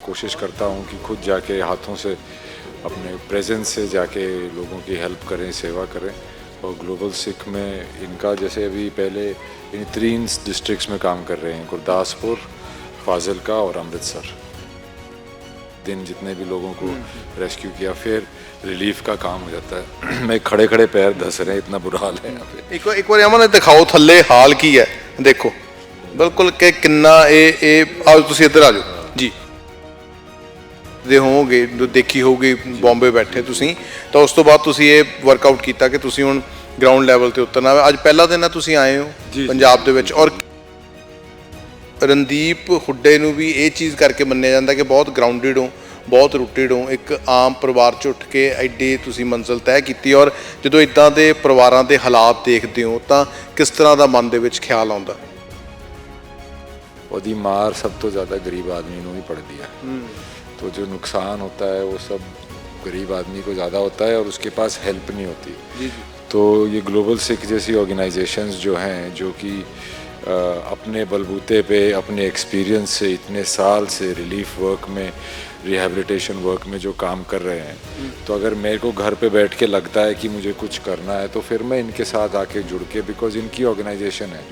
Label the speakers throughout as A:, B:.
A: कोशिश करता हूँ कि खुद जाके हाथों से अपने प्रेजेंस से जाके लोगों की हेल्प करें सेवा करें और ग्लोबल सिख में इनका जैसे अभी पहले इन तीन डिस्ट्रिक्ट्स में काम कर रहे हैं गुरदासपुर फाजिलका और अमृतसर दिन जितने भी लोगों को रेस्क्यू किया फिर रिलीफ का काम हो जाता है मैं खड़े खड़े पैर धस रहे हैं इतना बुरा हाल है यहाँ पे
B: ਇੱਕ ਇੱਕ ਵਾਰੀ ਅਮਨ ਦਿਖਾਓ ਥੱਲੇ ਹਾਲ ਕੀ ਹੈ ਦੇਖੋ ਬਿਲਕੁਲ ਕਿ ਕਿੰਨਾ ਇਹ ਇਹ ਆਓ ਤੁਸੀਂ ਇੱਧਰ ਆ ਜਾਓ ਜੀ ਦੇ ਹੋਵੋਗੇ ਦੇਖੀ ਹੋਊਗੀ ਬੰਬੇ ਬੈਠੇ ਤੁਸੀਂ। ਤਾਂ ਉਸ ਤੋਂ ਬਾਅਦ ਤੁਸੀਂ ਇਹ ਵਰਕਆਊਟ ਕੀਤਾ ਕਿ ਤੁਸੀਂ ਹੁਣ ਗਰਾਊਂਡ ਲੈਵਲ ਤੇ ਉਤਰਨਾ ਅੱਜ ਪਹਿਲਾ ਦਿਨ ਆ ਤੁਸੀਂ ਆਏ ਹੋ ਪੰਜਾਬ ਦੇ ਵਿੱਚ। ਔਰ ਰਣਦੀਪ ਹੁੱਡੇ ਨੂੰ ਵੀ ਇਹ ਚੀਜ਼ ਕਰਕੇ ਮੰਨਿਆ ਜਾਂਦਾ ਕਿ ਬਹੁਤ ਗਰਾਊਂਡਡ ਹੋ ਬਹੁਤ ਰੂਟਡ ਹੋ। ਇੱਕ ਆਮ ਪਰਿਵਾਰ ਚ ਉੱਠ ਕੇ ਐਡੀ ਤੁਸੀਂ ਮੰਜ਼ਿਲ ਤੈਅ ਕੀਤੀ। ਔਰ ਜਦੋਂ ਇਦਾਂ ਦੇ ਪਰਿਵਾਰਾਂ ਦੇ ਹਾਲਾਤ ਦੇਖਦੇ ਹੋ ਤਾਂ ਕਿਸ ਤਰ੍ਹਾਂ ਦਾ ਮਨ ਦੇ ਵਿੱਚ ਖਿਆਲ ਆਉਂਦਾ?
A: ਉਹਦੀ ਮਾਰ ਸਭ ਤੋਂ ਜ਼ਿਆਦਾ ਗਰੀਬ ਆਦਮੀ ਨੂੰ ਹੀ ਪੜਦੀ ਆ तो जो नुकसान होता है वो सब गरीब आदमी को ज़्यादा होता है और उसके पास हेल्प नहीं होती। तो ये ग्लोबल सिख जैसी ऑर्गेनाइजेशंस जो हैं जो कि अपने बलबूते पे अपने एक्सपीरियंस से इतने साल से रिलीफ वर्क में रिहैबिलिटेशन वर्क में जो काम कर रहे हैं तो अगर मेरे को घर पे बैठ के लगता है कि मुझे कुछ करना है तो फिर मैं इनके साथ आके जुड़ के बिकॉज़ इनकी ऑर्गेनाइजेशन है।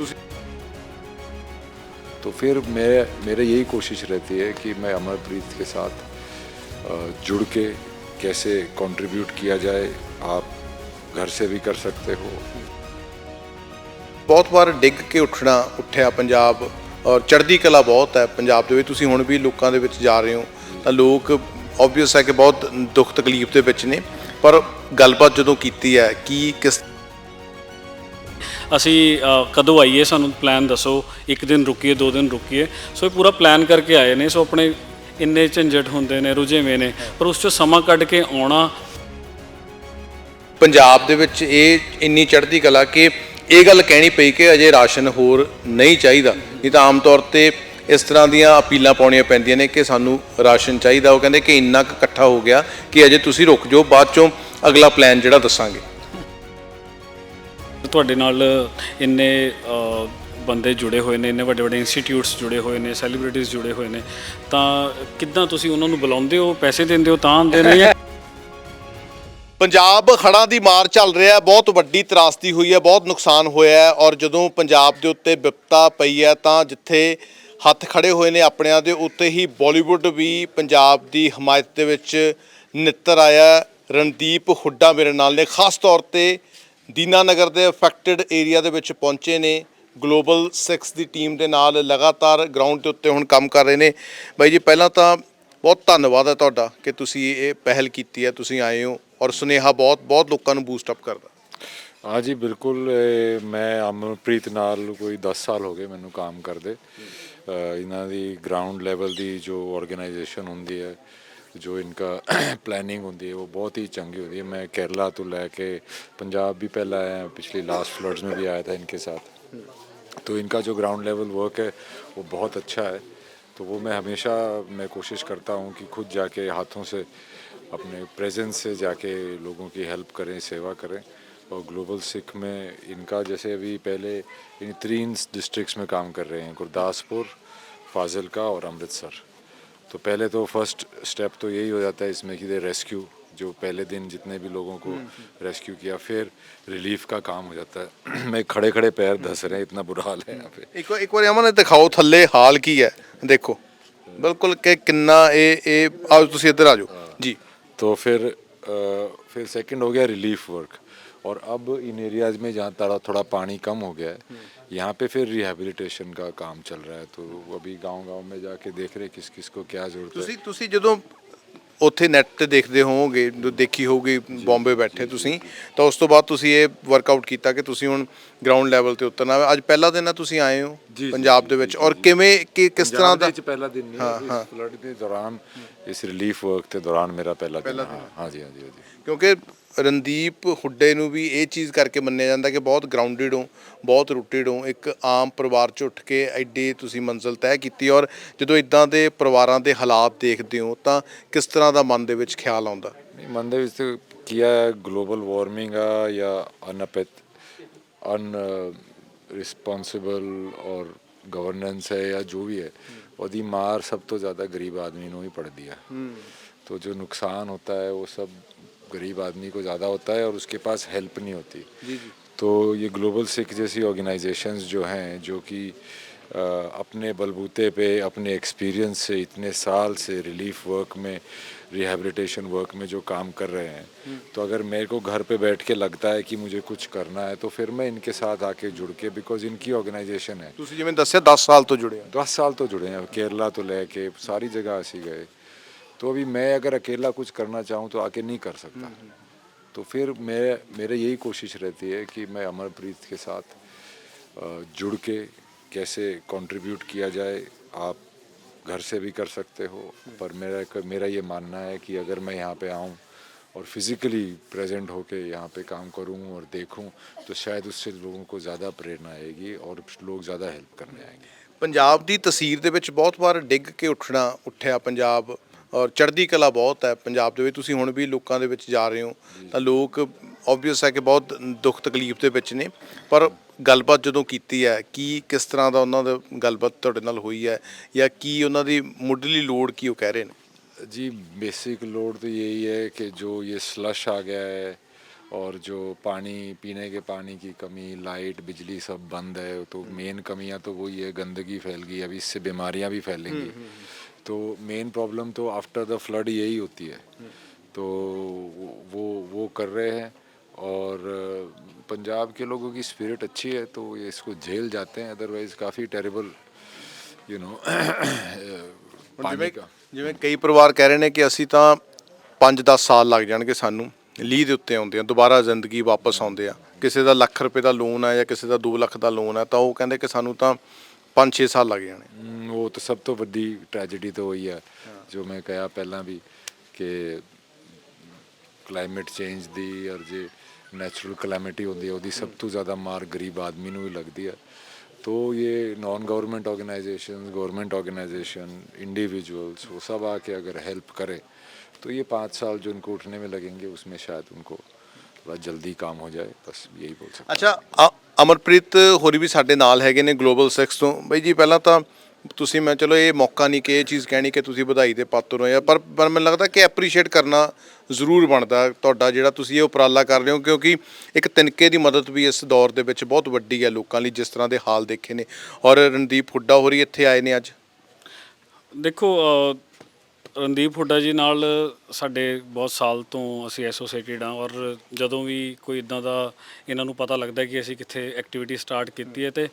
A: तो फिर मेरे मेरे यही कोशिश रहती है कि मैं अमरप्रीत के साथ अ, जुड़ के कैसे कंट्रीब्यूट किया जाए आप घर से भी कर सकते हो
B: ਬਹੁਤ ਵਾਰ ਡਿੱਗ ਕੇ ਉੱਠਣਾ ਉੱਠਿਆ ਪੰਜਾਬ ਔਰ ਚੜ੍ਹਦੀ ਕਲਾ ਬਹੁਤ ਹੈ ਪੰਜਾਬ ਦੇ ਵਿੱਚ ਤੁਸੀਂ ਹੁਣ ਵੀ ਲੋਕਾਂ ਦੇ ਵਿੱਚ ਜਾ ਰਹੇ ਹੋ ਤਾਂ ਲੋਕ ਆਬਵੀਅਸ ਹੈ ਕਿ ਬਹੁਤ ਦੁੱਖ ਤਕਲੀਫ ਦੇ ਵਿੱਚ ਨੇ ਪਰ ਗੱਲਬਾਤ ਜਦੋਂ ਕੀਤੀ ਹੈ ਕੀ ਕਿਸ
C: ਅਸੀਂ ਅ, ਕਦੋਂ ਆਈਏ ਸਾਨੂੰ ਪਲਾਨ ਦੱਸੋ। ਇੱਕ ਦਿਨ ਰੁਕੀਏ ਦੋ ਦਿਨ ਰੁਕੀਏ। ਸੋ ਇਹ ਪੂਰਾ ਪਲਾਨ ਕਰਕੇ ਆਏ ਨੇ। ਸੋ ਆਪਣੇ ਇੰਨੇ ਝੰਜਟ ਹੁੰਦੇ ਨੇ ਰੁਝੇਵੇਂ ਨੇ ਪਰ ਉਸ ਚੋਂ ਸਮਾਂ ਕੱਢ ਕੇ ਆਉਣਾ
B: ਪੰਜਾਬ ਦੇ ਵਿੱਚ ਇਹ ਇੰਨੀ ਚੜ੍ਹਦੀ ਕਲਾ ਕਿ ਇਹ ਗੱਲ ਕਹਿਣੀ ਪਈ ਕਿ ਅਜੇ ਰਾਸ਼ਨ ਹੋਰ ਨਹੀਂ ਚਾਹੀਦਾ। ਨਹੀਂ ਤਾਂ ਆਮ ਤੌਰ ਤੇ ਇਸ ਤਰ੍ਹਾਂ ਦੀਆਂ ਅਪੀਲਾਂ ਪਾਉਣੀਆਂ ਪੈਂਦੀਆਂ ਨੇ ਕਿ ਸਾਨੂੰ ਰਾਸ਼ਨ ਚਾਹੀਦਾ। ਉਹ ਕਹਿੰਦੇ ਕਿ ਇੰਨਾ ਕੁ ਇਕੱਠਾ ਹੋ ਗਿਆ ਕਿ ਅਜੇ ਤੁਸੀਂ ਰੁਕ ਜਾਓ ਬਾਅਦ ਚੋਂ ਅਗਲਾ ਪਲਾਨ ਜਿਹੜਾ ਦੱਸਾਂਗੇ।
C: ਤੁਹਾਡੇ ਨਾਲ ਇੰਨੇ ਬੰਦੇ ਜੁੜੇ ਹੋਏ ਨੇ, ਇੰਨੇ ਵੱਡੇ ਵੱਡੇ ਇੰਸਟੀਚਿਊਟਸ ਜੁੜੇ ਹੋਏ ਨੇ ਸੈਲੀਬ੍ਰਿਟੀਜ਼ ਜੁੜੇ ਹੋਏ ਨੇ, ਤਾਂ ਕਿੱਦਾਂ ਤੁਸੀਂ ਉਹਨਾਂ ਨੂੰ ਬੁਲਾਉਂਦੇ ਹੋ, ਪੈਸੇ ਦਿੰਦੇ ਹੋ, ਤਾਂ ਆਉਂਦੇ ਨੇ ਜਾਂ
B: ਪੰਜਾਬ ਹੜ੍ਹਾਂ ਦੀ ਮਾਰ ਚੱਲ ਰਿਹਾ ਹੈ, ਬਹੁਤ ਵੱਡੀ ਤਰਾਸਦੀ ਹੋਈ ਹੈ, ਬਹੁਤ ਨੁਕਸਾਨ ਹੋਇਆ ਹੈ, ਔਰ ਜਦੋਂ ਪੰਜਾਬ ਦੇ ਉੱਤੇ ਵਿਪਤਾ ਪਈ ਹੈ, ਤਾਂ ਜਿੱਥੇ ਹੱਥ ਖੜੇ ਹੋਏ ਨੇ ਆਪਣਿਆਂ ਦੇ ਉੱਤੇ ਹੀ ਬਾਲੀਵੁੱਡ ਵੀ ਪੰਜਾਬ ਦੀ ਹਮਾਇਤ ਦੇ ਵਿੱਚ ਨਿੱਤਰ ਆਇਆ ਰਣਦੀਪ ਹੁੱਡਾ ਮੇਰੇ ਨਾਲ ਨੇ, ਖਾਸ ਤੌਰ ਤੇ ਦੀਨਾ ਨਗਰ ਦੇ ਅਫੈਕਟਡ ਏਰੀਆ ਦੇ ਵਿੱਚ ਪਹੁੰਚੇ ਨੇ। ਗਲੋਬਲ 6 ਦੀ ਟੀਮ ਦੇ ਨਾਲ ਲਗਾਤਾਰ ਗਰਾਊਂਡ ਦੇ ਉੱਤੇ ਹੁਣ ਕੰਮ ਕਰ ਰਹੇ ਨੇ। ਬਾਈ ਜੀ, ਪਹਿਲਾਂ ਤਾਂ ਬਹੁਤ ਧੰਨਵਾਦ ਹੈ ਤੁਹਾਡਾ ਕਿ ਤੁਸੀਂ ਇਹ ਪਹਿਲ ਕੀਤੀ ਹੈ, ਤੁਸੀਂ ਆਏ ਹੋ ਔਰ ਸੁਨੇਹਾ ਬਹੁਤ ਬਹੁਤ ਲੋਕਾਂ ਨੂੰ ਬੂਸਟ ਅਪ ਕਰਦਾ।
A: ਹਾਂ ਜੀ, ਬਿਲਕੁਲ ਮੈਂ ਅਮਨਪ੍ਰੀਤ ਨਾਲ ਕੋਈ 10 ਸਾਲ ਹੋ ਗਏ ਮੈਨੂੰ ਕੰਮ ਕਰਦੇ। ਇਹਨਾਂ ਦੀ ਗਰਾਊਂਡ ਲੈਵਲ ਦੀ ਜੋ ਆਰਗੇਨਾਈਜੇਸ਼ਨ ਹੁੰਦੀ ਹੈ ਜੋ ਇਨਕਾ ਪਲੈਨਿੰਗ ਹੁੰਦੀ ਹੈ ਉਹ ਬਹੁਤ ਹੀ ਚੰਗੀ ਹੁੰਦੀ ਹੈ ਮੈਂ केरला ਤੋਂ ਲੈ के पंजाब भी पहले आया पिछली लास्ट फ्लड्स में भी आया था इनके साथ तो इनका जो ग्राउंड लेवल वर्क है वो बहुत अच्छा है तो वो मैं हमेशा मैं कोशिश करता हूँ कि खुद जाके हाथों से अपने प्रेजेंस से जाके लोगों की हेल्प करें सेवा करें और ग्लोबल सिख में इनका जैसे अभी पहले इन तीन डिस्ट्रिक्ट्स में काम कर रहे हैं गुरदासपुर फाजिलका और अमृतसर तो पहले तो फर्स्ट स्टेप तो यही हो जाता है इसमें कि दे रेस्क्यू जो पहले दिन जितने भी लोगों को रेस्क्यू किया फिर रिलीफ का काम हो जाता है मैं खड़े खड़े पैर धस रहे हैं इतना बुरा हाल है यहाँ पे
B: ਇੱਕ ਇੱਕ ਵਾਰੀ ਅਮਨ ਦਿਖਾਓ ਥੱਲੇ ਹਾਲ ਕੀ ਹੈ ਦੇਖੋ ਬਿਲਕੁਲ ਕਿ ਕਿੰਨਾ ਇਹ ਇਹ ਆਓ ਤੁਸੀਂ ਇੱਧਰ ਆ ਜਾਓ ਜੀ
A: तो फिर अ, फिर सेकंड हो गया रिलीफ वर्क और अब इन एरियाज में जहाँ थोड़ा थोड़ा पानी कम हो गया है यहाँ पे फिर रिहैबिलिटेशन का काम चल रहा है तो अभी गांव गांव में जाके देख रहे हैं किस किस को क्या जरूरत है
B: ਤੁਸੀਂ ਤੁਸੀਂ ਜਦੋਂ ਉੱਥੇ ਨੈਟ ਤੇ ਦੇਖਦੇ ਹੋਵੋਗੇ ਜੋ ਦੇਖੀ ਹੋਊਗੀ ਬੰਬੇ ਬੈਠੇ ਤੁਸੀਂ ਤਾਂ ਉਸ ਤੋਂ ਬਾਅਦ ਤੁਸੀਂ ਇਹ ਵਰਕਆਊਟ ਕੀਤਾ ਕਿ ਤੁਸੀਂ ਹੁਣ ਗਰਾਊਂਡ ਲੈਵਲ ਤੇ ਉਤਰਨਾ ਹੈ ਅੱਜ ਪਹਿਲਾ ਦਿਨ ਹੈ ਤੁਸੀਂ ਆਏ ਹੋ
A: ਜੀ,
B: ਪੰਜਾਬ
A: ਜੀ,
B: ਦੇ
A: ਜੀ,
B: ਵਿੱਚ
A: ਜੀ,
B: ਔਰ
A: ਜੀ।
B: ਕਿਵੇਂ ਕਿ ਕਿਸ ਤਰ੍ਹਾਂ
A: पंजाब
B: ਦਾ
A: ਦੇ ਵਿੱਚ ਪਹਿਲਾ ਦਿਨ ਨਹੀਂ
B: ਹਾਂ,
A: ਹੈ
B: ਹਾਂ।
A: ਇਸ ਫਲੱਡ ਦੇ ਦੌਰਾਨ ਇਸ ਰਿਲੀਫ ਵਰਕ ਦੇ ਦੌਰਾਨ ਮੇਰਾ ਪਹਿਲਾ ਦਿਨ
B: ਪਹਿਲਾ
A: ਹੈ।
B: ਦਿਨ।
A: ਹਾਂ ਜੀ ਹਾਂ ਜੀ ਹਾਂ ਜੀ
B: ਕਿਉਂਕਿ ਰਣਦੀਪ ਹੁੱਡੇ ਨੂੰ ਵੀ ਇਹ ਚੀਜ਼ ਕਰਕੇ ਮੰਨਿਆ ਜਾਂਦਾ ਕਿ ਬਹੁਤ ਗਰਾਊਂਡਡ ਹੋ ਬਹੁਤ ਰੂਟਡ ਹੋ ਇੱਕ ਆਮ ਪਰਿਵਾਰ ਚ ਉੱਠ ਕੇ ਐਡੀ ਤੁਸੀਂ ਮੰਜ਼ਿਲ ਤੈਅ ਕੀਤੀ ਔਰ ਜਦੋਂ ਇਦਾਂ ਦੇ ਪਰਿਵਾਰਾਂ ਦੇ ਹਾਲਾਤ ਦੇਖਦੇ ਹੋ ਤਾਂ ਕਿਸ ਤਰ੍ਹਾਂ ਦਾ ਮਨ ਦੇ ਵਿੱਚ ਖਿਆਲ ਆਉਂਦਾ
A: ਨਹੀਂ ਮਨ ਦੇ ਵਿੱਚ ਤੇ ਕੀਆ ਗਲੋਬਲ ਵਾਰਮਿੰਗ ਆ ਜਾਂ ਅਨਪਿਤ ਅਨ ਰਿਸਪੌਂਸਿਬਲ ਔਰ ਗਵਰਨੈਂਸ ਹੈ ਜਾਂ ਜੋ ਵੀ ਹੈ ਉਹਦੀ ਮਾਰ ਸਭ ਤੋਂ ਜ਼ਿਆਦਾ ਗਰੀਬ ਆਦਮੀ ਨੂੰ ਹੀ पड़ती है तो जो नुकसान होता है वो सब गरीब आदमी को ज़्यादा होता है और उसके पास हेल्प नहीं होती।
B: जी जी।
A: तो ये ग्लोबल सिख जैसी ऑर्गेनाइजेशंस जो हैं जो कि अपने बलबूते पे अपने एक्सपीरियंस से इतने साल से रिलीफ वर्क में रिहैबिलिटेशन वर्क में जो काम कर रहे हैं हम्म। तो अगर मेरे को घर पे बैठ के लगता है कि मुझे कुछ करना है तो फिर मैं इनके साथ आके जुड़ के बिकॉज़ इनकी ऑर्गेनाइजेशन है।
B: तो दस साल तो जुड़े हैं।
A: दस साल तो जुड़े हैं केरला तो लेके सारी जगह ऐसी गए। तो अभी मैं अगर अकेला कुछ करना चाहूँ तो आके नहीं कर सकता तो फिर मेरे मेरे यही कोशिश रहती है कि मैं अमरप्रीत के साथ अ, जुड़ के कैसे कंट्रीब्यूट किया जाए आप घर से भी कर सकते हो पर मेरा मेरा ये मानना है कि अगर मैं यहाँ पे आऊँ और फिज़िकली प्रेजेंट होके यहाँ पे काम करूँ और देखूँ तो शायद उससे लोगों को ज़्यादा प्रेरणा आएगी और लोग ज़्यादा हेल्प करने आएंगे
B: ਪੰਜਾਬ ਦੀ ਤਸਵੀਰ ਦੇ ਵਿੱਚ ਬਹੁਤ ਵਾਰ ਡਿੱਗ ਕੇ ਉੱਠਣਾ ਉੱਠਿਆ ਪੰਜਾਬ ਔਰ ਚੜ੍ਹਦੀ ਕਲਾ ਬਹੁਤ ਹੈ ਪੰਜਾਬ ਦੇ ਵਿੱਚ ਤੁਸੀਂ ਹੁਣ ਵੀ ਲੋਕਾਂ ਦੇ ਵਿੱਚ ਜਾ ਰਹੇ ਹੋ ਤਾਂ ਲੋਕ ਆਬਵੀਅਸ ਹੈ ਕਿ ਬਹੁਤ ਦੁੱਖ ਤਕਲੀਫ ਦੇ ਵਿੱਚ ਨੇ ਪਰ ਗੱਲਬਾਤ ਜਦੋਂ ਕੀਤੀ ਹੈ ਕੀ ਕਿਸ ਤਰ੍ਹਾਂ ਦਾ ਉਹਨਾਂ ਦਾ ਗੱਲਬਾਤ ਤੁਹਾਡੇ ਨਾਲ ਹੋਈ ਹੈ ਜਾਂ ਕੀ ਉਹਨਾਂ ਦੀ ਮੁੱਢਲੀ ਲੋੜ ਕੀ ਉਹ ਕਹਿ ਰਹੇ ਨੇ
A: जी बेसिक लोड तो यही है कि जो ये स्लश आ गया है और जो पानी पीने के पानी की कमी लाइट बिजली सब बंद है तो मेन कमियां तो वही है गंदगी फैल गई अभी इससे बीमारियां भी फैलेंगी तो मेन प्रॉब्लम तो आफ्टर द फ्लड यही होती है तो वो वो कर रहे हैं और अ, पंजाब के लोगों की स्पिरिट अच्छी है तो ये इसको झेल जाते हैं अदरवाइज काफ़ी टेरेबल यू नो
B: ਹੁਣ
A: पानी
B: ਜਿਵੇਂ
A: का
B: ਜਿਵੇਂ ਕਈ ਪਰਿਵਾਰ ਕਹਿ ਰਹੇ ਨੇ ਕਿ ਅਸੀਂ ਤਾਂ 5-10 ਸਾਲ ਲੱਗ ਜਾਣਗੇ ਸਾਨੂੰ ਲੀਹ ਦੇ ਉੱਤੇ ਆਉਂਦੇ ਆ ਦੁਬਾਰਾ ਜ਼ਿੰਦਗੀ ਵਾਪਸ ਆਉਂਦੇ ਆ ਕਿਸੇ ਦਾ ਲੱਖ ਰੁਪਏ ਦਾ ਲੋਨ ਹੈ ਜਾਂ ਕਿਸੇ ਦਾ 2 ਲੱਖ ਦਾ ਲੋਨ ਹੈ ਤਾਂ ਉਹ ਕਹਿੰਦੇ ਕਿ ਸਾਨੂੰ ਤਾਂ 5-6 ਸਾਲ ਲੱਗ ਜਾਣੇ
A: ਹਮ, ਉਹ ਤਾਂ ਸਭ ਤੋਂ ਵੱਡੀ ਟ੍ਰੈਜੇਡੀ ਤਾਂ ਹੋਈ ਹੈ ਜੋ ਮੈਂ ਕਿਹਾ ਪਹਿਲਾਂ ਵੀ ਕਿ ਕਲਾਈਮੇਟ ਚੇਂਜ ਦੀ ਔਰ ਜੇ ਨੈਚੁਰਲ ਕਲੈਮਿਟੀ ਹੁੰਦੀ ਹੈ ਉਹਦੀ ਸਭ ਤੋਂ ਜ਼ਿਆਦਾ ਮਾਰ ਗਰੀਬ ਆਦਮੀ ਨੂੰ ਹੀ ਲੱਗਦੀ ਹੈ तो ये non government organisation government organisation individuals वो सब आके अगर हेल्प करे तो ये पाँच साल जो उनको उठने में लगेंगे उसमें शायद उनको थोड़ा जल्दी काम हो जाए बस यही बोल सकते हैं।
B: ਅੱਛਾ ਅ- ਅਮਰਪ੍ਰੀਤ ਹੋਰੀ ਵੀ ਸਾਡੇ ਨਾਲ ਹੈਗੇ ਨੇ ਗਲੋਬਲ ਸਿਕਸ ਤੋਂ। ਬਈ ਜੀ, ਪਹਿਲਾਂ ਤਾਂ ਤੁਸੀਂ ਮੈਂ ਚਲੋ ਇਹ ਮੌਕਾ ਨਹੀਂ ਕਿ ਇਹ ਚੀਜ਼ ਕਹਿਣੀ ਕਿ ਤੁਸੀਂ ਵਧਾਈ ਦੇ ਪਾਤਰ ਹੋ ਜਾਂ, ਪਰ ਪਰ ਮੈਨੂੰ ਲੱਗਦਾ ਕਿ ਐਪਰੀਸ਼ੀਏਟ ਕਰਨਾ ਜ਼ਰੂਰ ਬਣਦਾ ਤੁਹਾਡਾ ਜਿਹੜਾ ਤੁਸੀਂ ਇਹ ਉਪਰਾਲਾ ਕਰ ਰਹੇ ਹੋ, ਕਿਉਂਕਿ ਇੱਕ ਤਿਨਕੇ ਦੀ ਮਦਦ ਵੀ ਇਸ ਦੌਰ ਦੇ ਵਿੱਚ ਬਹੁਤ ਵੱਡੀ ਹੈ ਲੋਕਾਂ ਲਈ ਜਿਸ ਤਰ੍ਹਾਂ ਦੇ ਹਾਲ ਦੇਖੇ ਨੇ। ਔਰ ਰਣਦੀਪ ਹੁੱਡਾ ਹੋਰੀ ਇੱਥੇ ਆਏ ਨੇ ਅੱਜ।
C: ਦੇਖੋ ਰਣਦੀਪ ਹੁੱਡਾ ਜੀ ਨਾਲ ਸਾਡੇ ਬਹੁਤ ਸਾਲ ਤੋਂ ਅਸੀਂ ਐਸੋਸੀਏਟਿਡ ਹਾਂ ਔਰ ਜਦੋਂ ਵੀ ਕੋਈ ਇਦਾਂ ਦਾ ਇਹਨਾਂ ਨੂੰ ਪਤਾ ਲੱਗਦਾ ਕਿ ਅਸੀਂ ਕਿੱਥੇ ਐਕਟੀਵਿਟੀ ਸਟਾਰਟ ਕੀਤੀ ਹੈ ਤੇ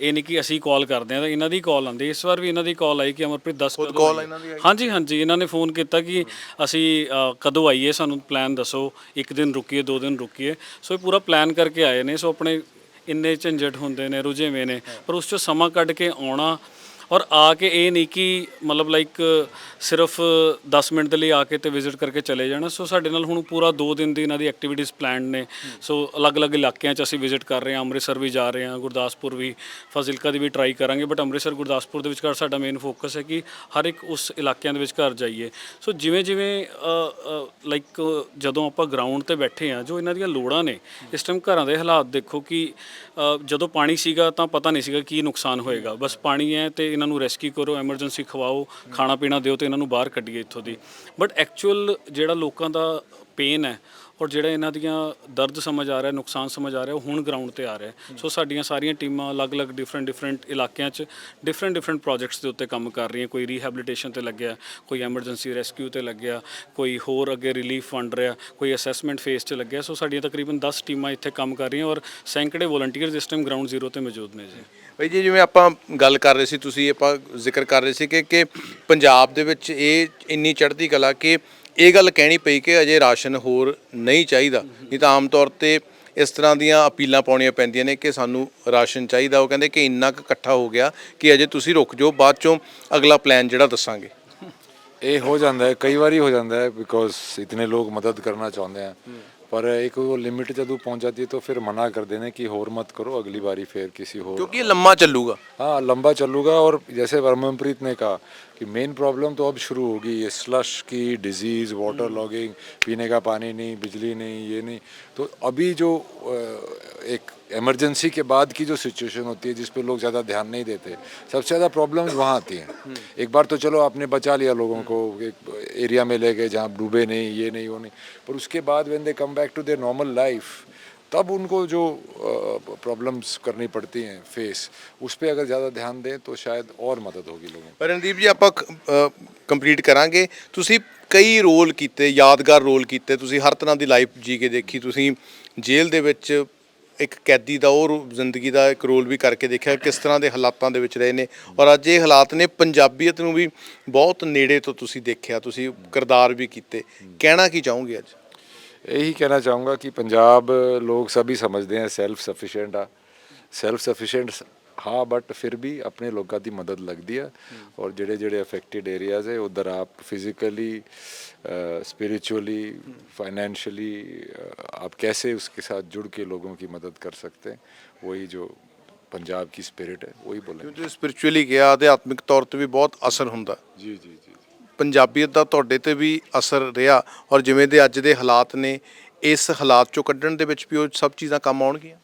C: ਇਹ ਨਹੀਂ ਕਿ ਅਸੀਂ ਕਾਲ ਕਰਦੇ ਹਾਂ ਤਾਂ ਇਹਨਾਂ ਦੀ ਕਾਲ ਆਉਂਦੀ। ਇਸ ਵਾਰ ਵੀ ਇਹਨਾਂ ਦੀ ਕਾਲ ਆਈ ਕਿ ਅਮਰਪ੍ਰੀਤ 10
B: ਖੁਦ call ਇਹਨਾਂ ਦੀ ਆਈ?
C: ਹਾਂਜੀ ਹਾਂਜੀ ਇਹਨਾਂ ਨੇ ਫੋਨ ਕੀਤਾ ਕਿ ਅਸੀਂ ਅ, ਕਦੋਂ ਆਈਏ ਸਾਨੂੰ ਪਲਾਨ ਦੱਸੋ ਇੱਕ ਦਿਨ ਰੁਕੀਏ ਦੋ ਦਿਨ ਰੁਕੀਏ ਸੋ ਇਹ ਪੂਰਾ ਪਲਾਨ ਕਰਕੇ ਆਏ ਨੇ ਸੋ ਆਪਣੇ ਇੰਨੇ ਝੰਜਟ ਹੁੰਦੇ ਨੇ ਰੁਝੇਵੇਂ ਨੇ ਪਰ ਉਸ ਚੋਂ ਸਮਾਂ ਕੱਢ ਕੇ ਆਉਣਾ ਔਰ ਆ ਕੇ ਇਹ ਨਹੀਂ ਕਿ ਮਤਲਬ ਲਾਈਕ ਸਿਰਫ 10 ਮਿੰਟ ਦੇ ਲਈ ਆ ਕੇ ਤੇ ਵਿਜ਼ਿਟ ਕਰਕੇ ਚਲੇ ਜਾਣਾ। ਸੋ ਸਾਡੇ ਨਾਲ ਹੁਣ ਪੂਰਾ 2 ਦਿਨ ਦੀ ਇਹਨਾਂ ਦੀ ਐਕਟੀਵਿਟੀਜ਼ ਪਲਾਨਡ ਨੇ। ਸੋ ਅਲੱਗ-ਅਲੱਗ ਇਲਾਕਿਆਂ 'ਚ ਅਸੀਂ ਵਿਜ਼ਿਟ ਕਰ ਰਹੇ ਹਾਂ। ਅੰਮ੍ਰਿਤਸਰ ਵੀ ਜਾ ਰਹੇ ਹਾਂ। ਗੁਰਦਾਸਪੁਰ ਵੀ, ਫਾਜ਼ਿਲਕਾ ਦੀ ਵੀ ਟਰਾਈ ਕਰਾਂਗੇ। ਬਟ ਅੰਮ੍ਰਿਤਸਰ, ਗੁਰਦਾਸਪੁਰ ਦੇ ਵਿਚਕਾਰ ਸਾਡਾ ਮੇਨ ਫੋਕਸ ਹੈ ਕਿ ਹਰ ਇੱਕ ਉਸ ਇਲਾਕਿਆਂ ਦੇ ਵਿਚਕਾਰ ਜਾਈਏ। ਸੋ ਜਿਵੇਂ ਜਿਵੇਂ ਲਾਈਕ ਜਦੋਂ ਆਪਾਂ ਗਰਾਊਂਡ ਤੇ ਬੈਠੇ ਆ ਜੋ ਇਹਨਾਂ ਦੀਆਂ ਲੋੜਾਂ ਨੇ, ਇਸ ਟਾਈਮ ਘਰਾਂ ਦੇ ਹਾਲਾਤ ਦੇਖੋ ਕਿ ਜਦੋਂ ਪਾਣੀ ਸੀਗਾ ਤਾਂ ਪਤਾ ਨਹੀਂ ਸੀਗਾ ਕੀ ਨੁਕਸਾਨ ਹੋਏਗਾ। ਬਸ ਪਾਣੀ ਹੈ ਤੇ ਇਹਨਾਂ ਨੂੰ ਰੈਸਕਿਊ ਕਰੋ, ਐਮਰਜੈਂਸੀ ਖਵਾਓ, ਖਾਣਾ ਪੀਣਾ ਦਿਓ ਤੇ ਇਹਨਾਂ ਨੂੰ ਬਾਹਰ ਕੱਢੀਏ ਇੱਥੋਂ ਦੀ। ਬਟ ਐਕਚੁਅਲ ਜਿਹੜਾ ਲੋਕਾਂ ਦਾ ਪੇਨ ਹੈ ਔਰ ਜਿਹੜਾ ਇਹਨਾਂ ਦੀਆਂ ਦਰਦ ਸਮਝ ਆ ਰਿਹਾ ਨੁਕਸਾਨ ਸਮਝ ਆ ਰਿਹਾ ਉਹ ਹੁਣ ਗਰਾਊਂਡ ਤੇ ਆ ਰਿਹਾ ਸੋ ਸਾਡੀਆਂ ਸਾਰੀਆਂ ਟੀਮਾਂ ਅਲੱਗ-ਅਲੱਗ ਡਿਫਰੈਂਟ ਡਿਫਰੈਂਟ ਇਲਾਕਿਆਂ 'ਚ ਡਿਫਰੈਂਟ ਡਿਫਰੈਂਟ ਪ੍ਰੋਜੈਕਟਸ ਦੇ ਉੱਤੇ ਕੰਮ ਕਰ ਰਹੀਆਂ। ਕੋਈ ਰੀਹੈਬਿਲਿਟੇਸ਼ਨ ਤੇ ਲੱਗਿਆ ਕੋਈ ਐਮਰਜੈਂਸੀ ਰੈਸਕਿਊ ਤੇ ਲੱਗਿਆ ਕੋਈ ਹੋਰ ਅੱਗੇ ਰਿਲੀਫ ਫੰਡ ਰਿਹਾ ਕੋਈ ਅਸੈਸਮੈਂਟ ਫੇਸ 'ਚ ਲੱਗਿਆ। ਸੋ ਸਾਡੀਆਂ ਤਕਰੀਬਨ 10 ਟੀਮਾਂ ਇੱਥੇ ਕੰਮ ਕਰ ਰਹੀਆਂ ਔਰ ਸੈਂਕੜੇ ਵੋਲੰਟੀਅਰਸ ਇਸ ਟਾਈਮ ਗਰਾਊਂਡ ਜ਼ੀਰੋ ਤੇ ਮੌਜੂਦ ਨੇ ਜੀ।
B: ਬਈ ਜੀ ਜਿਵੇਂ ਆਪਾਂ ਗੱਲ ਕਰ ਰਹੇ ਸੀ ਤੁਸੀਂ ਆਪਾਂ ਜ਼ਿਕਰ ਕਰ ਰਹੇ ਸੀ ਕਿ ਕਿ ਪੰਜਾਬ ਦੇ ਵਿੱਚ ਇਹ ਇੰਨੀ ਚੜ੍ਹਦੀ ਕਲਾ ਕਿ ਇਹ ਗੱਲ ਕਹਿਣੀ ਪਈ ਕਿ ਅਜੇ ਰਾਸ਼ਨ ਹੋਰ ਨਹੀਂ ਚਾਹੀਦਾ। ਨਹੀਂ ਤਾਂ ਆਮ ਤੌਰ ਤੇ ਇਸ ਤਰ੍ਹਾਂ ਦੀਆਂ ਅਪੀਲਾਂ ਪਾਉਣੀਆਂ ਪੈਂਦੀਆਂ ਨੇ ਕਿ ਸਾਨੂੰ ਰਾਸ਼ਨ ਚਾਹੀਦਾ। ਉਹ ਕਹਿੰਦੇ ਕਿ ਇੰਨਾ ਕੁ ਇਕੱਠਾ ਹੋ ਗਿਆ ਕਿ ਅਜੇ ਤੁਸੀਂ ਰੁਕ ਜਾਓ ਬਾਅਦ ਚੋਂ ਅਗਲਾ ਪਲਾਨ ਜਿਹੜਾ ਦੱਸਾਂਗੇ।
A: ਇਹ ਹੋ ਜਾਂਦਾ ਹੈ ਕਈ ਵਾਰੀ ਹੋ ਜਾਂਦਾ ਹੈ ਬਿਕੋਜ਼ ਇਤਨੇ ਲੋਕ ਮਦਦ ਕਰਨਾ ਚਾਹੁੰਦੇ ਆ। ਪਰ ਇੱਕ ਉਹ ਲਿਮਿਟ ਜਦੋਂ ਪਹੁੰਚ ਜਾਂਦੀ ਹੈ ਤਾਂ ਫਿਰ ਮਨਾ ਕਰਦੇ ਨੇ ਕਿ ਹੋਰ ਮਤ ਕਰੋ ਅਗਲੀ ਵਾਰੀ ਫਿਰ ਕਿਸੇ ਹੋਰ
B: ਕਿਉਂਕਿ ਲੰਮਾ ਚੱਲੂਗਾ।
A: हाँ लंबा चलूगा और जैसे परमप्रीत ने कहा कि मेन प्रॉब्लम तो अब शुरू होगी ये स्लश की डिज़ीज़ वाटर लॉगिंग पीने का पानी नहीं बिजली नहीं ये नहीं। तो अभी जो एक इमरजेंसी के बाद की जो सिचुएशन होती है जिस पे लोग ज़्यादा ध्यान नहीं देते सबसे ज़्यादा प्रॉब्लम्स वहाँ आती हैं। एक बार तो चलो आपने बचा लिया लोगों को एक एरिया में ले गए जहाँ डूबे नहीं ये नहीं वो नहीं। पर उसके बाद when they come back to their normal life तब उनको जो प्रॉब्लम्स करनी पड़ती हैं फेस उस पर अगर ज़्यादा ध्यान दें तो शायद और मदद होगी लोगों को
B: ਰਣਦੀਪ ਜੀ ਆਪਾਂ ਕੰਪਲੀਟ ਕਰਾਂਗੇ ਤੁਸੀਂ ਕਈ ਰੋਲ ਕੀਤੇ ਯਾਦਗਾਰ ਰੋਲ ਕੀਤੇ ਤੁਸੀਂ ਹਰ ਤਰ੍ਹਾਂ ਦੀ ਲਾਈਫ ਜੀ ਕੇ ਦੇਖੀ ਤੁਸੀਂ ਜੇਲ੍ਹ ਦੇ ਵਿੱਚ ਇੱਕ ਕੈਦੀ ਦਾ ਉਹ ਰੋ- ਜ਼ਿੰਦਗੀ ਦਾ ਇੱਕ ਰੋਲ ਵੀ ਕਰਕੇ ਦੇਖਿਆ ਕਿਸ ਤਰ੍ਹਾਂ ਦੇ ਹਾਲਾਤਾਂ ਦੇ ਵਿੱਚ ਰਹੇ ਨੇ ਔਰ ਅੱਜ ਇਹ ਹਾਲਾਤ ਨੇ ਪੰਜਾਬੀਅਤ ਨੂੰ ਵੀ ਬਹੁਤ ਨੇੜੇ ਤੋਂ ਤੁਸੀਂ ਦੇਖਿਆ ਤੁਸੀਂ ਕਿਰਦਾਰ ਵੀ ਕੀਤੇ ਕਹਿਣਾ ਕੀ ਚਾਹੋਗੇ ਅੱਜ
A: यही कहना चाहूँगा कि पंजाब लोग सभी समझते हैं self sufficient ah self sufficient हाँ बट फिर भी अपने लोगों की मदद लगती है और जेड़े जेड़े अफेक्टेड एरियाज है उधर आप फिजिकली स्पिरिचुअली फाइनेंशियली आप कैसे उसके साथ जुड़ के लोगों की मदद कर सकते हैं वही जो पंजाब की स्पिरिट है वही बोलेंगे
B: ਕਿਉਂਕਿ ਸਪਿਰਚੁਅਲੀ ਗਿਆ ਅਧਿਆਤਮਿਕ ਤੌਰ ਤੇ ਵੀ ਬਹੁਤ ਅਸਰ ਹੁੰਦਾ
A: जी जी जी
B: ਪੰਜਾਬੀਅਤ ਦਾ ਤੁਹਾਡੇ ਤੇ ਵੀ ਅਸਰ ਰਿਹਾ ਔਰ ਜਿਵੇਂ ਦੇ ਅੱਜ ਦੇ ਹਾਲਾਤ ਨੇ ਇਸ ਹਾਲਾਤ ਚੋਂ ਕੱਢਣ ਦੇ ਵਿੱਚ ਵੀ ਉਹ ਸਭ ਚੀਜ਼ਾਂ ਕੰਮ ਆਉਣਗੀਆਂ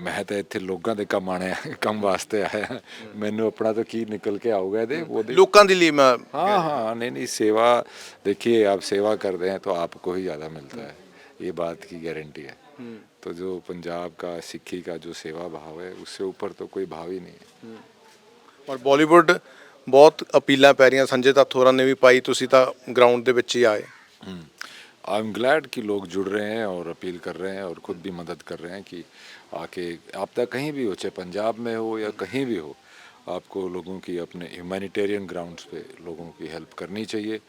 A: ਮੈਂ ਤਾਂ ਇੱਥੇ ਲੋਕਾਂ ਦੇ ਕੰਮ ਆਣੇ ਕੰਮ ਵਾਸਤੇ ਆਇਆ ਮੈਨੂੰ ਆਪਣਾ ਤਾਂ ਕੀ ਨਿਕਲ ਕੇ ਆਊਗਾ ਇਹਦੇ ਉਹਦੇ
B: ਲੋਕਾਂ ਦੇ ਲਈ ਮੈਂ
A: हाँ हाँ नहीं नहीं सेवा देखिए आप सेवा कर रहे हैं तो आपको ही ज़्यादा मिलता है ये बात की गारंटी है तो जो पंजाब का सिक्खी का जो सेवा भाव है उससे ऊपर तो कोई भाव ही नहीं है
B: ਔਰ ਬਾਲੀਵੁੱਡ ਬਹੁਤ ਅਪੀਲਾਂ ਪੈ ਰਹੀਆਂ ਸੰਜੇ ਦੱਤ ਹੋਰਾਂ ਨੇ ਵੀ ਪਾਈ ਤੁਸੀਂ ਤਾਂ ਗਰਾਊਂਡ ਦੇ ਵਿੱਚ ਹੀ ਆਏ
A: आई एम ग्लैड कि लोग जुड़ रहे हैं और अपील कर रहे हैं और खुद भी मदद कर रहे हैं कि आके आप तक कहीं भी हो चाहे पंजाब में हो या कहीं भी हो आपको लोगों की अपने ह्यूमैनिटेरियन ग्राउंड्स पे लोगों की हेल्प करनी चाहिए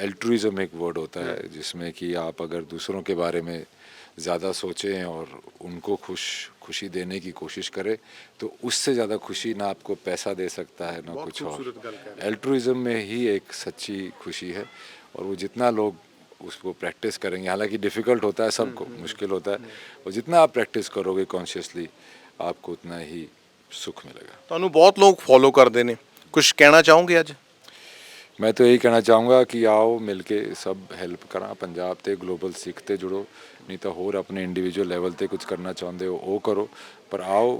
A: एल्ट्रुइज़म एक वर्ड होता है जिसमें कि आप अगर दूसरों के बारे में ज़्यादा सोचें और उनको खुश खुशी देने की कोशिश करें तो उससे ज़्यादा खुशी ना आपको पैसा दे सकता है ना कुछ और एल्ट्रुइज़म में ही एक सच्ची खुशी है और वो जितना लोग उसको प्रैक्टिस करेंगे हालांकि डिफ़िकल्ट होता है सबको मुश्किल होता है और जितना आप प्रैक्टिस करोगे कॉन्शियसली आपको उतना ही सुख मिलेगा
B: ਤੁਹਾਨੂੰ ਬਹੁਤ ਲੋਕ ਫੋਲੋ ਕਰਦੇ ਨੇ ਕੁਝ ਕਹਿਣਾ ਚਾਹੋਗੇ ਅੱਜ
A: मैं तो यही कहना चाहूँगा कि आओ मिलके सब हेल्प करा पंजाब ते ग्लोबल सिख ते जुड़ो नहीं तो होर अपने इंडिविजुअल लेवल ते कुछ करना चाहते हो वो करो पर आओ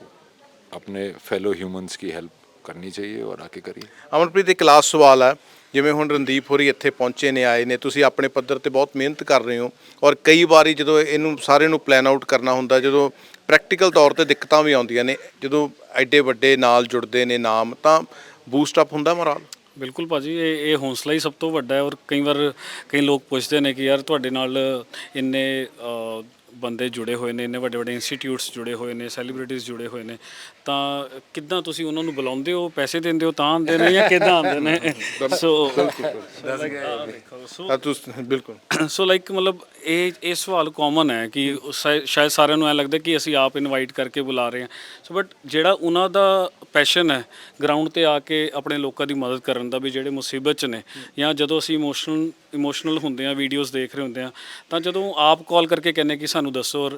A: अपने फेलो ह्यूमंस की हेल्प करनी चाहिए और आके करिए
B: ਅਮਰਪ੍ਰੀਤ ਇੱਕ ਲਾਸਟ ਸਵਾਲ ਹੈ ਜਿਵੇਂ ਹੁਣ ਰਣਦੀਪ ਹੋਰੀ ਇੱਥੇ ਪਹੁੰਚੇ ਨੇ ਆਏ ਨੇ ਤੁਸੀਂ ਆਪਣੇ ਪੱਧਰ ਤੇ ਬਹੁਤ ਮਿਹਨਤ ਕਰ ਰਹੇ ਹੋ ਔਰ ਕਈ ਵਾਰੀ ਜਦੋਂ ਇਹਨੂੰ ਸਾਰੇ ਨੂੰ ਪਲਾਨ ਆਊਟ ਕਰਨਾ ਹੁੰਦਾ ਜਦੋਂ ਪ੍ਰੈਕਟੀਕਲ ਤੌਰ ਤੇ ਦਿੱਕਤਾਂ ਵੀ ਆਉਂਦੀਆਂ ਨੇ ਜਦੋਂ ਐਡੇ ਵੱਡੇ ਨਾਲ ਜੁੜਦੇ ਨੇ ਨਾਮ ਤਾਂ ਬੂਸਟ ਅਪ ਹੁੰਦਾ ਮੋਰਾਲ
C: ਬਿਲਕੁਲ ਭਾਜੀ ਇਹ ਇਹ ਹੌਸਲਾ ਹੀ ਸਭ ਤੋਂ ਵੱਡਾ ਹੈ ਔਰ ਕਈ ਵਾਰ ਕਈ ਲੋਕ ਪੁੱਛਦੇ ਨੇ ਕਿ ਯਾਰ ਤੁਹਾਡੇ ਨਾਲ ਇੰਨੇ ਅ, ਬੰਦੇ ਜੁੜੇ ਹੋਏ ਨੇ ਇੰਨੇ ਵੱਡੇ ਵੱਡੇ ਇੰਸਟੀਚਿਊਟਸ ਜੁੜੇ ਹੋਏ ਨੇ ਸੈਲੀਬ੍ਰਿਟੀਆਂ ਜੁੜੇ ਹੋਏ ਨੇ ਤਾਂ ਕਿੱਦਾਂ ਤੁਸੀਂ ਉਹਨਾਂ ਨੂੰ ਬੁਲਾਉਂਦੇ ਹੋ ਪੈਸੇ ਦਿੰਦੇ ਹੋ ਤਾਂ ਆਉਂਦੇ ਨੇ ਜਾਂ ਕਿੱਦਾਂ ਆਉਂਦੇ ਨੇ? ਸੋ
B: ਤਾਂ ਤੁਸੀਂ ਬਿਲਕੁਲ।
C: ਸੋ ਲਾਈਕ ਮਤਲਬ ਇਹ ਇਹ ਸਵਾਲ ਕਾਮਨ ਹੈ ਕਿ ਸ਼ਾਇ- ਸ਼ਾਇਦ ਸਾਰਿਆਂ ਨੂੰ ਐ ਲੱਗਦਾ ਕਿ ਅਸੀਂ ਆਪ ਇਨਵਾਈਟ ਕਰਕੇ ਬੁਲਾ ਰਹੇ ਹਾਂ। ਸੋ ਬਟ ਜਿਹੜਾ ਉਹਨਾਂ ਦਾ ਪੈਸ਼ਨ ਹੈ ਗਰਾਊਂਡ ਤੇ ਆ ਕੇ ਆਪਣੇ ਲੋਕਾਂ ਦੀ ਮਦਦ ਕਰਨ ਦਾ ਵੀ ਜਿਹੜੇ ਮੁਸੀਬਤ 'ਚ ਨੇ ਜਾਂ ਜਦੋਂ ਅਸੀਂ ਇਮੋਸ਼ਨਲ ਇਮੋਸ਼ਨਲ ਹੁੰਦੇ ਆ ਵੀਡੀਓਜ਼ ਦੇਖ ਰਹੇ ਹੁੰਦੇ ਆ ਤਾਂ ਜਦੋਂ ਆਪ ਕਾਲ ਕਰਕੇ ਕਹਿੰਦੇ ਕਿ ਸਾਨੂੰ ਦੱਸੋ ਔਰ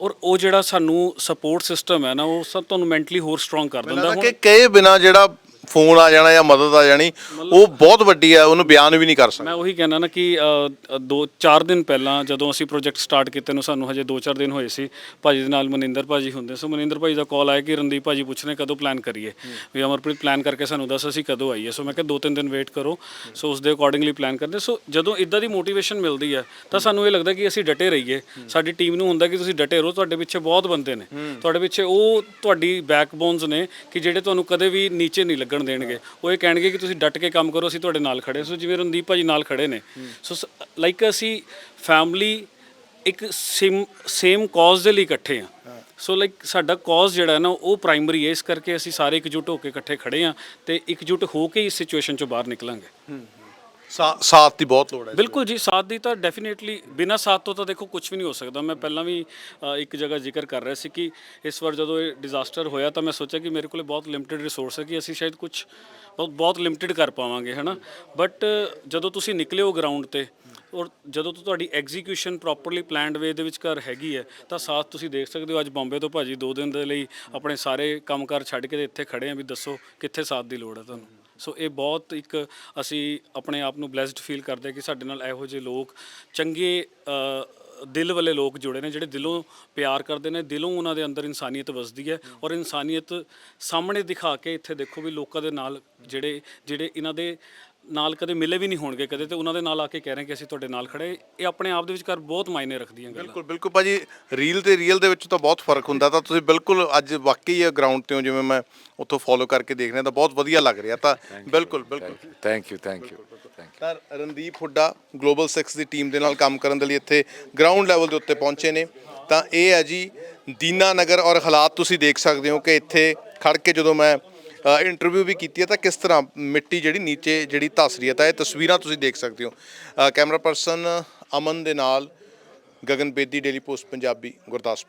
C: ਔਰ ਉਹ ਜਿਹੜਾ ਸਾਨੂੰ ਸਪੋਰਟ ਸਿਸਟਮ ਹੈ ਨਾ ਉਹ ਸਭ ਤੁਹਾਨੂੰ ਮੈਂਟਲੀ ਹੋਰ ਸਟਰੋਂਗ ਕਰ ਦਿੰਦਾ
B: ਕਿ ਕਹੇ ਬਿਨਾ ਜਿਹੜਾ ਫੋਨ ਆ ਜਾਣਾ ਜਾਂ ਮਦਦ ਆ ਜਾਣੀ ਉਹ ਬਹੁਤ ਵੱਡੀ ਹੈ ਉਹਨੂੰ ਬਿਆਨ ਵੀ ਨਹੀਂ ਕਰ ਸਕਦੇ।
C: ਮੈਂ ਉਹੀ ਕਹਿਣਾ ਨਾ ਕਿ ਅ, ਅ, ਦੋ ਚਾਰ ਦਿਨ ਪਹਿਲਾਂ ਜਦੋਂ ਅਸੀਂ ਪ੍ਰੋਜੈਕਟ ਸਟਾਰਟ ਕੀਤੇ ਨੂੰ ਸਾਨੂੰ ਹਜੇ 2-4 ਦਿਨ ਹੋਏ ਸੀ ਭਾਜੀ ਦੇ ਨਾਲ ਮਨਿੰਦਰ ਭਾਜੀ ਹੁੰਦੇ ਸੋ ਮਨਿੰਦਰ ਭਾਜੀ ਦਾ ਕਾਲ ਆਇਆ ਕਿ ਰਣਦੀਪ ਭਾਜੀ ਪੁੱਛ ਰਹੇ ਕਦੋਂ ਪਲਾਨ ਕਰੀਏ। ਵੀ ਅਮਰਪ੍ਰੀਤ ਪਲਾਨ ਕਰਕੇ ਸਾਨੂੰ ਦੱਸ ਅਸੀਂ ਕਦੋਂ ਆਈਏ। ਸੋ ਮੈਂ ਕਿਹਾ ਦੋ ਤਿੰਨ ਦਿਨ ਵੇਟ ਕਰੋ। ਸੋ ਉਸ ਦੇ ਅਕੋਰਡਿੰਗਲੀ ਪਲਾਨ ਕਰਦੇ। ਸੋ ਜਦੋਂ ਇਦਾਂ ਦੀ ਮੋਟੀਵੇਸ਼ਨ ਮਿਲਦੀ ਹੈ ਤਾਂ ਸਾਨੂੰ ਇਹ ਲੱਗਦਾ ਕਿ ਅਸੀਂ ਡਟੇ ਰਹੀਏ। ਸਾਡੀ ਟੀਮ ਨੂੰ ਹੁੰਦਾ ਕਿ ਤੁਸੀਂ ਡਟੇ ਰਹੋ ਤੁਹਾਡੇ ਪਿੱਛੇ ਬਹੁਤ ਬੰਦੇ ਨੇ। ਤੁਹਾਡੇ ਪਿੱਛੇ ਉਹ ਤੁਹਾਡੀ ਬੈਕਬੋਨਸ ਨੇ ਕਿ ਜਿਹੜੇ ਤੁਹਾਨੂੰ ਕਦੇ ਵੀ ਨੀਚੇ ਨਹੀਂ ਲੱਗਣ ਦੇਣਗੇ। ਉਹ ਇਹ ਕਹਿਣਗੇ ਕਿ ਤੁਸੀਂ ਡਟ ਕੇ ਕੰਮ ਕਰੋ, ਅਸੀਂ ਤੁਹਾਡੇ ਨਾਲ ਖੜੇ ਸੋ ਜਿਵੇਂ ਰਣਦੀਪ ਭਾਜੀ ਨਾਲ ਖੜੇ ਨੇ। ਸੋ ਲਾਈਕ ਅਸੀਂ ਫੈਮਿਲੀ ਇੱਕ ਸੇਮ ਸੇਮ ਕਾਜ਼ ਦੇ ਲਈ ਇਕੱਠੇ ਆ ਸੋ ਲਾਈਕ ਸਾਡਾ ਕਾਜ਼ ਜਿਹੜਾ ਹੈ ਨਾ, ਉਹ ਪ੍ਰਾਇਮਰੀ ਹੈ। ਇਸ ਕਰਕੇ ਅਸੀਂ ਸਾਰੇ ਇਕਜੁੱਟ ਹੋ ਕੇ ਇਕੱਠੇ ਖੜੇ ਆ ਤੇ ਇਕਜੁੱਟ ਹੋ ਕੇ ਇਸ ਸਿਚੁਏਸ਼ਨ ਚੋਂ ਬਾਹਰ ਨਿਕਲਾਂਗੇ।
B: ਸਾਥ ਦੀ ਬਹੁਤ ਲੋੜ ਹੈ
C: ਬਿਲਕੁਲ ਜੀ ਸਾਥ ਦੀ ਤਾਂ ਡੈਫੀਨੇਟਲੀ ਬਿਨਾਂ ਸਾਥ ਤੋਂ ਤਾਂ ਦੇਖੋ ਕੁਝ ਵੀ ਨਹੀਂ ਹੋ ਸਕਦਾ। ਮੈਂ ਪਹਿਲਾਂ ਵੀ ਅ, ਇੱਕ ਜਗ੍ਹਾ ਜ਼ਿਕਰ ਕਰ ਰਿਹਾ ਸੀ ਕਿ ਇਸ ਵਾਰ ਜਦੋਂ ਇਹ ਡਿਜ਼ਾਸਟਰ ਹੋਇਆ ਤਾਂ ਮੈਂ ਸੋਚਿਆ ਕਿ ਮੇਰੇ ਕੋਲੇ ਬਹੁਤ ਲਿਮਟਿਡ ਰਿਸੋਰਸ ਹੈ ਕਿ ਅਸੀਂ ਸ਼ਾਇਦ ਕੁਝ ਬਹੁਤ ਬਹੁਤ ਲਿਮਟਿਡ ਕਰ ਪਾਵਾਂਗੇ ਹਨਾ? ਬਟ ਜਦੋਂ ਤੁਸੀਂ ਨਿਕਲੇ ਹੋ ਗਰਾਊਂਡ ਤੇ ਔਰ ਜਦੋਂ ਤੋਂ ਤੁਹਾਡੀ ਐਗਜ਼ੀਕਿਊਸ਼ਨ ਪ੍ਰੋਪਰਲੀ ਪਲਾਨਡ ਵੇ ਦੇ ਵਿੱਚ ਘਰ ਹੈਗੀ ਹੈ ਤਾਂ ਸਾਥ ਤੁਸੀਂ ਦੇਖ ਸਕਦੇ ਹੋ ਅੱਜ ਬੰਬੇ ਤੋਂ ਭਾਜੀ 2 ਦਿਨ ਦੇ ਲਈ ਆਪਣੇ ਸਾਰੇ ਕੰਮਕਾਰ ਛੱਡ ਕੇ ਤੇ ਇੱਥੇ ਖੜੇ ਆ ਵੀ ਦੱਸੋ ਕਿੱਥੇ ਸਾਥ ਦੀ ਲੋੜ ਹੈ ਤੁਹਾਨੂੰ। ਸੋ ਇਹ ਬਹੁਤ ਇੱਕ ਅਸੀਂ ਆਪਣੇ ਆਪ ਨੂੰ ਬlesed ਫੀਲ ਕਰਦੇ ਕਿ ਸਾਡੇ ਨਾਲ ਇਹੋ ਜਿਹੇ ਲੋਕ, ਚੰਗੇ ਦਿਲ ਵਾਲੇ ਲੋਕ ਜੁੜੇ ਨੇ ਜਿਹੜੇ ਦਿਲੋਂ ਪਿਆਰ ਕਰਦੇ ਨੇ, ਦਿਲੋਂ ਉਹਨਾਂ ਦੇ ਅੰਦਰ ਇਨਸਾਨੀਅਤ ਵਸਦੀ ਹੈ ਔਰ ਇਨਸਾਨੀਅਤ ਸਾਹਮਣੇ ਦਿਖਾ ਕੇ ਇੱਥੇ ਦੇਖੋ ਵੀ ਲੋਕਾਂ ਦੇ ਨਾਲ ਜਿਹੜੇ ਜਿਹੜੇ ਇਹਨਾਂ ਦੇ ਨਾਲ ਕਦੇ ਮਿਲੇ ਵੀ ਨਹੀਂ ਹੋਣਗੇ ਕਦੇ ਤੇ ਉਹਨਾਂ ਦੇ ਨਾਲ ਆ ਕੇ ਕਹਿ ਰਹੇ ਕਿ ਅਸੀਂ ਤੁਹਾਡੇ ਨਾਲ ਖੜੇ ਇਹ ਆਪਣੇ ਆਪ ਦੇ ਵਿਚਕਾਰ ਬਹੁਤ ਮਾਇਨੇ ਰੱਖਦੀਆਂ ਗੱਲਾਂ।
B: ਬਿਲਕੁਲ ਬਿਲਕੁਲ ਭਾਜੀ ਰੀਲ ਤੇ ਰੀਅਲ ਦੇ ਵਿੱਚ ਤਾਂ ਬਹੁਤ ਫ਼ਰਕ ਹੁੰਦਾ ਤਾਂ ਤੁਸੀਂ ਬਿਲਕੁਲ ਅੱਜ ਵਾਕਈ ਗਰਾਊਂਡ ਤੇ ਹੋ ਜਿਵੇਂ ਮੈਂ ਉੱਥੋਂ ਫੋਲੋ ਕਰਕੇ ਦੇਖ ਰਿਹਾ ਤਾਂ ਬਹੁਤ ਵਧੀਆ ਲੱਗ ਰਿਹਾ ਤਾਂ ਬਿਲਕੁਲ ਬਿਲਕੁਲ।
A: ਥੈਂਕ ਯੂ ਥੈਂਕ ਯੂ
B: ਤਾਂ ਰਣਦੀਪ ਹੁੱਡਾ ਗਲੋਬਲ 6 ਦੀ ਟੀਮ ਦੇ ਨਾਲ ਕੰਮ ਕਰਨ ਦੇ ਲਈ ਇੱਥੇ ਗਰਾਊਂਡ ਲੈਵਲ ਦੇ ਉੱਤੇ ਪਹੁੰਚੇ ਨੇ। ਤਾਂ ਇਹ ਹੈ ਜੀ ਦੀਨਾ ਨਗਰ ਔਰ ਹਾਲਾਤ ਤੁਸੀਂ ਦੇਖ ਸਕਦੇ ਹੋ ਕਿ ਇੱਥੇ ਖੜ ਕੇ ਜਦੋਂ ਮੈਂ ਇੰਟਰਵਿਊ ਵੀ ਕੀਤੀ ਹੈ, ਤਾਂ ਕਿਸ ਤਰ੍ਹਾਂ ਮਿੱਟੀ ਜਿਹੜੀ ਨੀਚੇ ਜਿਹੜੀ ਧਸ ਰਹੀ ਹੈ, ਤਾਂ ਇਹ ਤਸਵੀਰਾਂ ਤੁਸੀਂ ਦੇਖ ਸਕਦੇ ਹੋ। ਕੈਮਰਾ ਪਰਸਨ ਅਮਨ ਦੇ ਨਾਲ ਗਗਨ ਬੇਦੀ ਡੇਲੀ ਪੋਸਟ ਪੰਜਾਬੀ, ਗੁਰਦਾਸਪੁਰ।